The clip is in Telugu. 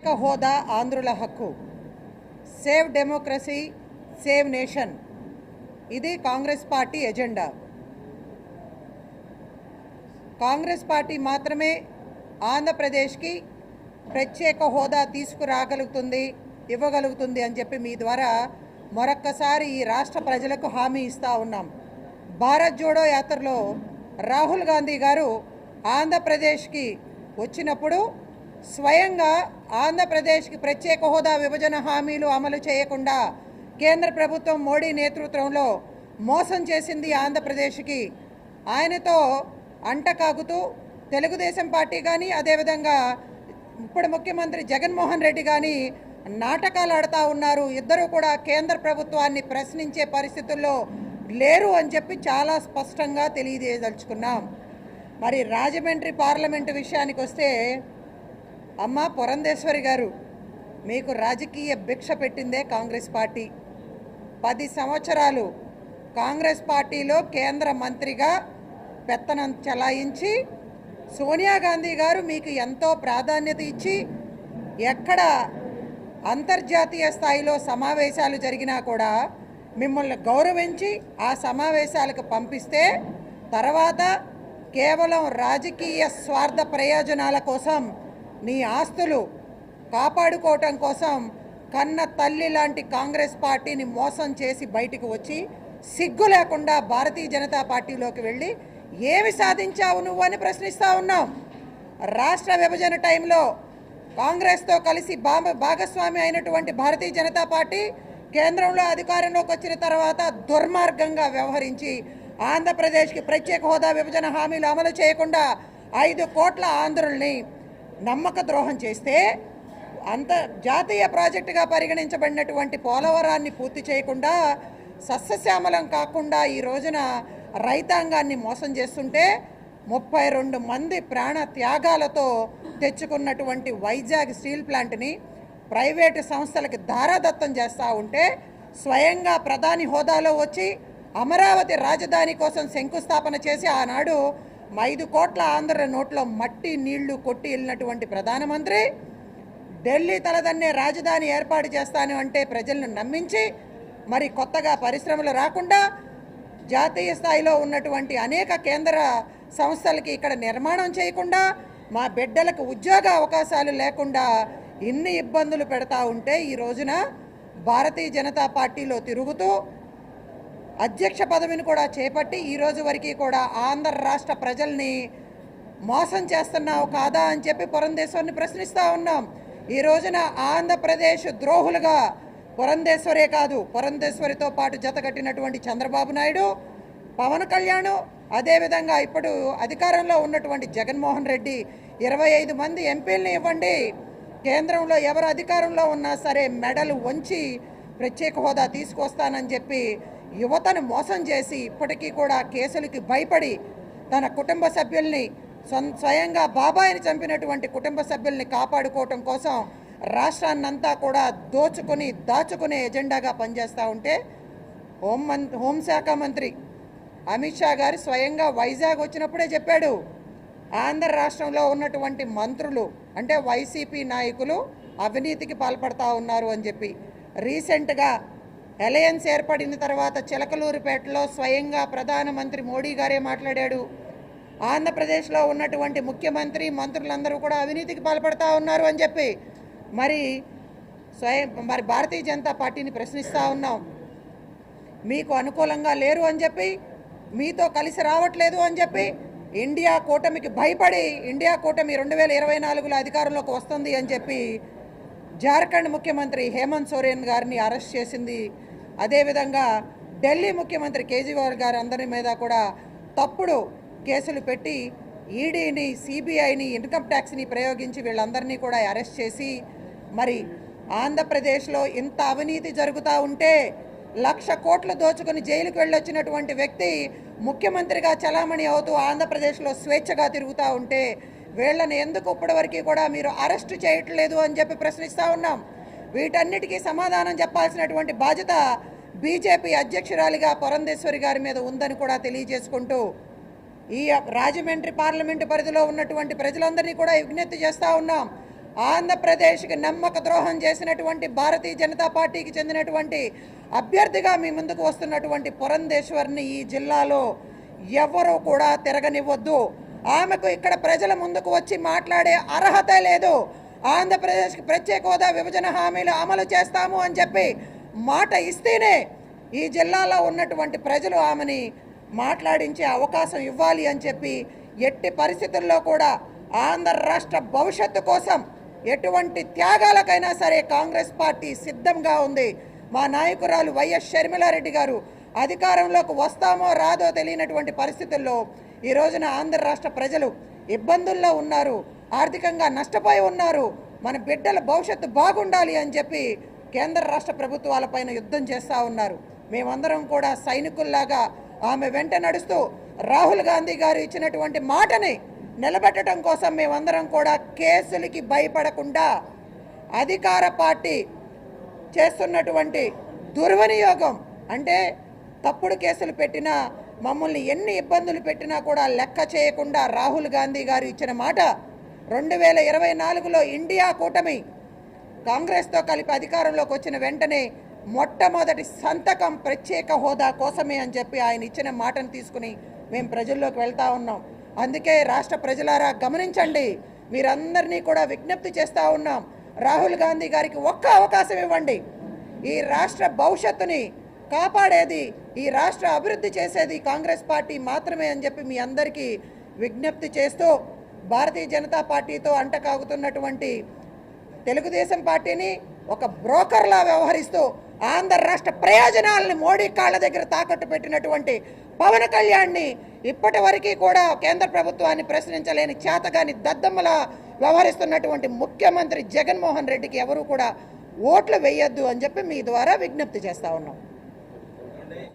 ప్రత్యేక హోదా ఆంధ్రుల హక్కు. Save democracy save nation. ఇది Congress party agenda. Congress party మాత్రమే ఆంధ్రప్రదేశ్కి ప్రత్యేక హోదా తీసుకురాగలుగుతుంది ఇవ్వగలుగుతుంది అని చెప్పి మీ ద్వారా మరొక్కసారి ఈ రాష్ట్ర ప్రజలకు హామీ ఇస్తూ ఉన్నాం. భారత్ జోడో యాత్రలో రాహుల్ గాంధీ గారు ఆంధ్రప్రదేశ్కి వచ్చినప్పుడు స్వయంగా ఆంధ్రప్రదేశ్కి ప్రత్యేక హోదా విభజన హామీలు అమలు చేయకుండా కేంద్ర ప్రభుత్వం మోడీ నేతృత్వంలో మోసం చేసింది ఆంధ్రప్రదేశ్కి. ఆయనతో అంటకాగుతూ తెలుగుదేశం పార్టీ కానీ అదేవిధంగా ఇప్పుడు ముఖ్యమంత్రి జగన్మోహన్ రెడ్డి కానీ నాటకాలు ఆడుతూ ఉన్నారు. ఇద్దరు కూడా కేంద్ర ప్రభుత్వాన్ని ప్రశ్నించే పరిస్థితుల్లో లేరు అని చెప్పి చాలా స్పష్టంగా తెలియజేయదలుచుకున్నాం. మరి రాజమండ్రి పార్లమెంటు విషయానికి వస్తే అమ్మ పురంధేశ్వరి గారు మీకు రాజకీయ భిక్ష పెట్టిందే కాంగ్రెస్ పార్టీ. పది సంవత్సరాలు కాంగ్రెస్ పార్టీలో కేంద్ర మంత్రిగా పెత్తనం చలాయించి సోనియా గాంధీ గారు మీకు ఎంతో ప్రాధాన్యత ఇచ్చి ఎక్కడ అంతర్జాతీయ స్థాయిలో సమావేశాలు జరిగినా కూడా మిమ్మల్ని గౌరవించి ఆ సమావేశాలకు పంపిస్తే తర్వాత కేవలం రాజకీయ స్వార్థ ప్రయోజనాల కోసం నీ ఆస్తులు కాపాడుకోవటం కోసం కన్న తల్లి లాంటి కాంగ్రెస్ పార్టీని మోసం చేసి బయటకు వచ్చి సిగ్గు లేకుండా భారతీయ జనతా పార్టీలోకి వెళ్ళి ఏమి సాధించావు నువ్వు అని ప్రశ్నిస్తూ ఉన్నాం. రాష్ట్ర విభజన టైంలో కాంగ్రెస్తో కలిసి భాగస్వామి అయినటువంటి భారతీయ జనతా పార్టీ కేంద్రంలో అధికారంలోకి వచ్చిన తర్వాత దుర్మార్గంగా వ్యవహరించి ఆంధ్రప్రదేశ్కి ప్రత్యేక హోదా విభజన హామీలు అమలు చేయకుండా ఐదు కోట్ల ఆంధ్రుల్ని నమ్మక ద్రోహం చేస్తే అంత జాతీయ ప్రాజెక్టుగా పరిగణించబడినటువంటి పోలవరాన్ని పూర్తి చేయకుండా సస్యశ్యామలం కాకుండా ఈ రోజున రైతాంగాన్ని మోసం చేస్తుంటే ముప్పై రెండు మంది ప్రాణ త్యాగాలతో తెచ్చుకున్నటువంటి వైజాగ్ స్టీల్ ప్లాంట్ని ప్రైవేటు సంస్థలకి ధారాదత్తం చేస్తూ ఉంటే స్వయంగా ప్రధాని హోదాలో వచ్చి అమరావతి రాజధాని కోసం శంకుస్థాపన చేసి ఆనాడు ఐదు కోట్ల ఆంధ్ర నోట్లో మట్టి నీళ్ళు కొట్టి వెళ్ళినటువంటి ప్రధానమంత్రి ఢిల్లీ తలదన్నే రాజధాని ఏర్పాటు చేస్తాను అంటే ప్రజలను నమ్మించి మరి కొత్తగా పరిశ్రమలు రాకుండా జాతీయ స్థాయిలో ఉన్నటువంటి అనేక కేంద్ర సంస్థలకి ఇక్కడ నిర్మాణం చేయకుండా మా బిడ్డలకు ఉద్యోగ అవకాశాలు లేకుండా ఇన్ని ఇబ్బందులు పెడతా ఉంటే ఈ రోజున భారతీయ జనతా పార్టీలో తిరుగుతూ అధ్యక్ష పదవిని కూడా చేపట్టి ఈ రోజు వరకు కూడా ఆంధ్ర రాష్ట్ర ప్రజల్ని మోసం చేస్తున్నావు కాదా అని చెప్పి పురంధేశ్వరిని ప్రశ్నిస్తూ ఉన్నాం. ఈ రోజున ఆంధ్రప్రదేశ్ ద్రోహులుగా పురంధేశ్వరే కాదు పురంధేశ్వరితో పాటు జతకట్టినటువంటి చంద్రబాబు నాయుడు పవన్ కళ్యాణ్ అదేవిధంగా ఇప్పుడు అధికారంలో ఉన్నటువంటి జగన్మోహన్ రెడ్డి ఇరవై ఐదు మంది ఎంపీలని ఇవ్వండి. కేంద్రంలో ఎవరు అధికారంలో ఉన్నా సరే మెడలు వంచి ప్రత్యేక హోదా తీసుకొస్తానని చెప్పి యువతను మోసం చేసి ఇప్పటికీ కూడా కేసులకి భయపడి తన కుటుంబ సభ్యుల్ని స్వయంగా బాబాయిని చంపినటువంటి కుటుంబ సభ్యుల్ని కాపాడుకోవటం కోసం రాష్ట్రాన్నంతా కూడా దోచుకుని దాచుకునే ఎజెండాగా పనిచేస్తూ ఉంటే హోం మం హోంశాఖ మంత్రి అమిత్ షా గారు స్వయంగా వైజాగ్ వచ్చినప్పుడే చెప్పాడు. ఆంధ్ర రాష్ట్రంలో ఉన్నటువంటి మంత్రులు అంటే వైసీపీ నాయకులు అవినీతికి పాల్పడతా ఉన్నారు అని చెప్పి. రీసెంట్గా అలయన్స్ ఏర్పడిన తర్వాత చిలకలూరుపేటలో స్వయంగా ప్రధానమంత్రి మోడీ గారే మాట్లాడాడు. ఆంధ్రప్రదేశ్లో ఉన్నటువంటి ముఖ్యమంత్రి మంత్రులందరూ కూడా అవినీతికి పాల్పడతా ఉన్నారు అని చెప్పి. మరి స్వయం మరి భారతీయ జనతా పార్టీని ప్రశ్నిస్తూ ఉన్నాం. మీకు అనుకూలంగా లేరు అని చెప్పి మీతో కలిసి రావట్లేదు అని చెప్పి ఇండియా కూటమికి భయపడి ఇండియా కూటమి రెండు వేల ఇరవై నాలుగులో అధికారంలోకి వస్తుంది అని చెప్పి జార్ఖండ్ ముఖ్యమంత్రి హేమంత్ సోరెన్ గారిని అరెస్ట్ చేసింది. అదేవిధంగా ఢిల్లీ ముఖ్యమంత్రి కేజ్రీవాల్ గారు అందరి మీద కూడా తప్పుడు కేసులు పెట్టి ఈడీని సిబిఐని ఇన్కమ్ ట్యాక్స్ని ప్రయోగించి వీళ్ళందరినీ కూడా అరెస్ట్ చేసి మరి ఆంధ్రప్రదేశ్లో ఇంత అవినీతి జరుగుతూ ఉంటే లక్ష కోట్లు దోచుకుని జైలుకు వెళ్ళొచ్చినటువంటి వ్యక్తి ముఖ్యమంత్రిగా చలామణి అవుతూ ఆంధ్రప్రదేశ్లో స్వేచ్ఛగా తిరుగుతూ ఉంటే వీళ్ళని ఎందుకు ఇప్పటివరకు కూడా మీరు అరెస్ట్ చేయట్లేదు అని చెప్పి ప్రశ్నిస్తూ ఉన్నాం. వీటన్నిటికీ సమాధానం చెప్పాల్సినటువంటి బాధ్యత బీజేపీ అధ్యక్షురాలిగా పురంధేశ్వరి గారి మీద ఉందని కూడా తెలియజేసుకుంటూ ఈ రాజమండ్రి పార్లమెంటు పరిధిలో ఉన్నటువంటి ప్రజలందరినీ కూడా విజ్ఞప్తి చేస్తూ ఉన్నాం. ఆంధ్రప్రదేశ్కి నమ్మక ద్రోహం చేసినటువంటి భారతీయ జనతా పార్టీకి చెందినటువంటి అభ్యర్థిగా మీ ముందుకు వస్తున్నటువంటి పురంధేశ్వర్ని ఈ జిల్లాలో ఎవరూ కూడా తిరగనివ్వద్దు. ఆమెకు ఇక్కడ ప్రజల ముందుకు వచ్చి మాట్లాడే అర్హత లేదు. ఆంధ్రప్రదేశ్కి ప్రత్యేక హోదా విభజన హామీలు అమలు చేస్తాము అని చెప్పి మాట ఇస్తేనే ఈ జిల్లాలో ఉన్నటువంటి ప్రజలు ఆమెని మాట్లాడించే అవకాశం ఇవ్వాలి అని చెప్పి ఎట్టి పరిస్థితుల్లో కూడా ఆంధ్ర రాష్ట్ర భవిష్యత్తు కోసం ఎటువంటి త్యాగాలకైనా సరే కాంగ్రెస్ పార్టీ సిద్ధంగా ఉంది. మా నాయకురాలు వైఎస్ షర్మిలారెడ్డి గారు అధికారంలోకి వస్తామో రాదో తెలియనటువంటి పరిస్థితుల్లో ఈ రోజున ఆంధ్ర రాష్ట్ర ప్రజలు ఇబ్బందుల్లో ఉన్నారు. ఆర్థికంగా నష్టపోయి ఉన్నారు. మన బిడ్డల భవిష్యత్తు బాగుండాలి అని చెప్పి కేంద్ర రాష్ట్ర ప్రభుత్వాలపైన యుద్ధం చేస్తూ ఉన్నారు. మేమందరం కూడా సైనికుల్లాగా ఆమె వెంట నడుస్తూ రాహుల్ గాంధీ గారు ఇచ్చినటువంటి మాటని నిలబెట్టడం కోసం మేమందరం కూడా కేసులకి భయపడకుండా అధికార పార్టీ చేస్తున్నటువంటి దుర్వినియోగం అంటే తప్పుడు కేసులు పెట్టినా మమ్మల్ని ఎన్ని ఇబ్బందులు పెట్టినా కూడా లెక్క చేయకుండా రాహుల్ గాంధీ గారు ఇచ్చిన మాట రెండు వేల ఇరవై నాలుగులో ఇండియా కూటమి కాంగ్రెస్తో కలిపి అధికారంలోకి వచ్చిన వెంటనే మొట్టమొదటి సంతకం ప్రత్యేక హోదా కోసమే అని చెప్పి ఆయన ఇచ్చిన మాటను తీసుకుని మేము ప్రజల్లోకి వెళ్తా ఉన్నాం. అందుకే రాష్ట్ర ప్రజలారా గమనించండి మీరందరినీ కూడా విజ్ఞప్తి చేస్తూ ఉన్నాం. రాహుల్ గాంధీ గారికి ఒక్క అవకాశం ఇవ్వండి. ఈ రాష్ట్ర భవిష్యత్తుని కాపాడేది ఈ రాష్ట్ర అభివృద్ధి చేసేది కాంగ్రెస్ పార్టీ మాత్రమే అని చెప్పి మీ అందరికీ విజ్ఞప్తి చేస్తూ భారతీయ జనతా పార్టీతో అంటకాగుతున్నటువంటి తెలుగుదేశం పార్టీని ఒక బ్రోకర్లా వ్యవహరిస్తూ ఆంధ్ర రాష్ట్ర ప్రయోజనాలని మోడీ కాళ్ళ దగ్గర తాకట్టు పెట్టినటువంటి పవన్ కళ్యాణ్ని ఇప్పటి వరకు కూడా కేంద్ర ప్రభుత్వాన్ని ప్రశ్నించలేని చేతగాని దద్దమ్మలా వ్యవహరిస్తున్నటువంటి ముఖ్యమంత్రి జగన్మోహన్ రెడ్డికి ఎవరు కూడా ఓట్లు వేయొద్దు అని చెప్పి మీ ద్వారా విజ్ఞప్తి చేస్తా ఉన్నాం.